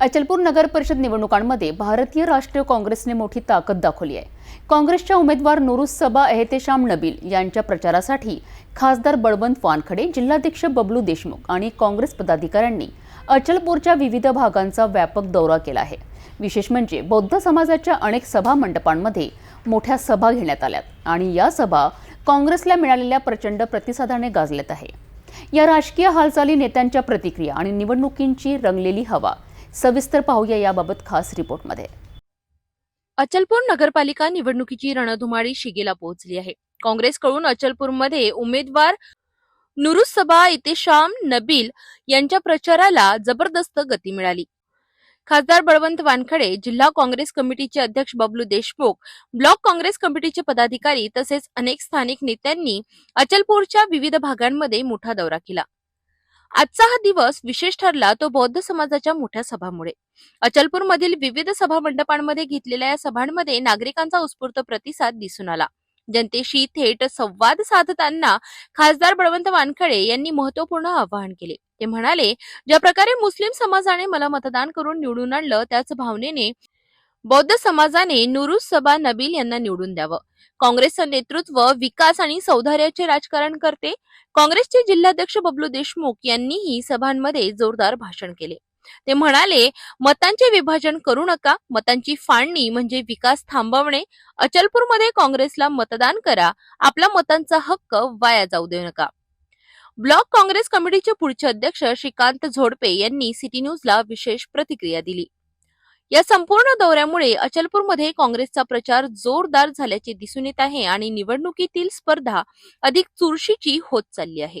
अचलपूर नगर परिषद निवडणुकांमध्ये भारतीय राष्ट्रीय काँग्रेसने मोठी ताकद दाखवली आहे. काँग्रेसच्या उमेदवार नुरुस सबा एहतेशाम नबील यांच्या प्रचारासाठी खासदार बळवंत वानखडे जिल्हाध्यक्ष बबलू देशमुख आणि काँग्रेस पदाधिकाऱ्यांनी अचलपूरच्या विविध भागांचा व्यापक दौरा केला आहे. विशेष म्हणजे बौद्ध समाजाच्या अनेक सभा मंडपांमध्ये मोठ्या सभा घेण्यात आल्यात आणि या सभा काँग्रेसला मिळालेल्या प्रचंड प्रतिसादाने गाजल्यात आहे. या राजकीय हालचाली नेत्यांच्या प्रतिक्रिया आणि निवडणुकींची रंगलेली हवा सविस्तर पाहूया याबाबत खास रिपोर्टमध्ये. अचलपूर नगरपालिका निवडणुकीची रणधुमाळी शिगेला पोहोचली आहे. काँग्रेसकडून अचलपूरमध्ये उमेदवार नुरुसबा इतेशाम नबील यांच्या प्रचाराला जबरदस्त गती मिळाली. खासदार बळवंत वानखडे जिल्हा काँग्रेस कमिटीचे अध्यक्ष बबलू देशमुख ब्लॉक काँग्रेस कमिटीचे पदाधिकारी तसेच अनेक स्थानिक नेत्यांनी अचलपूरच्या विविध भागांमध्ये मोठा दौरा केला. आजचा हा दिवस विशेष ठरला तो बौद्ध समाजाच्या मोठ्या सभामुळे. अचलपूरमधील विविध सभा मंडपांमध्ये घेतलेल्या या सभांमध्ये नागरिकांचा उत्स्फूर्त प्रतिसाद दिसून आला. जनतेशी थेट संवाद साधताना खासदार बळवंत वानखडे यांनी महत्त्वपूर्ण आवाहन केले. ते म्हणाले ज्या प्रकारे मुस्लिम समाजाने मला मतदान करून निवडून आणलं त्याच भावनेने बौद्ध समाजाने नुरुज सबा नबील यांना निवडून द्यावं. काँग्रेसचं नेतृत्व विकास आणि सौधार्याचे राजकारण करते. काँग्रेसचे जिल्हाध्यक्ष बबलू देशमुख यांनीही सभांमध्ये जोरदार भाषण केले. ते म्हणाले मतांचे विभाजन करू नका. मतांची फाळणी म्हणजे विकास थांबवणे. अचलपूरमध्ये काँग्रेसला मतदान करा. आपला मतांचा हक्क वाया जाऊ देऊ नका. ब्लॉक काँग्रेस कमिटीचे पुढचे अध्यक्ष श्रीकांत झोडपे यांनी सिटी न्यूजला विशेष प्रतिक्रिया दिली. या संपूर्ण दौऱ्यामुळे अचलपूरमध्ये काँग्रेसचा प्रचार जोरदार झाल्याचे दिसून येत आहे आणि निवडणुकीतील स्पर्धा अधिक चुरशीची होत चालली आहे.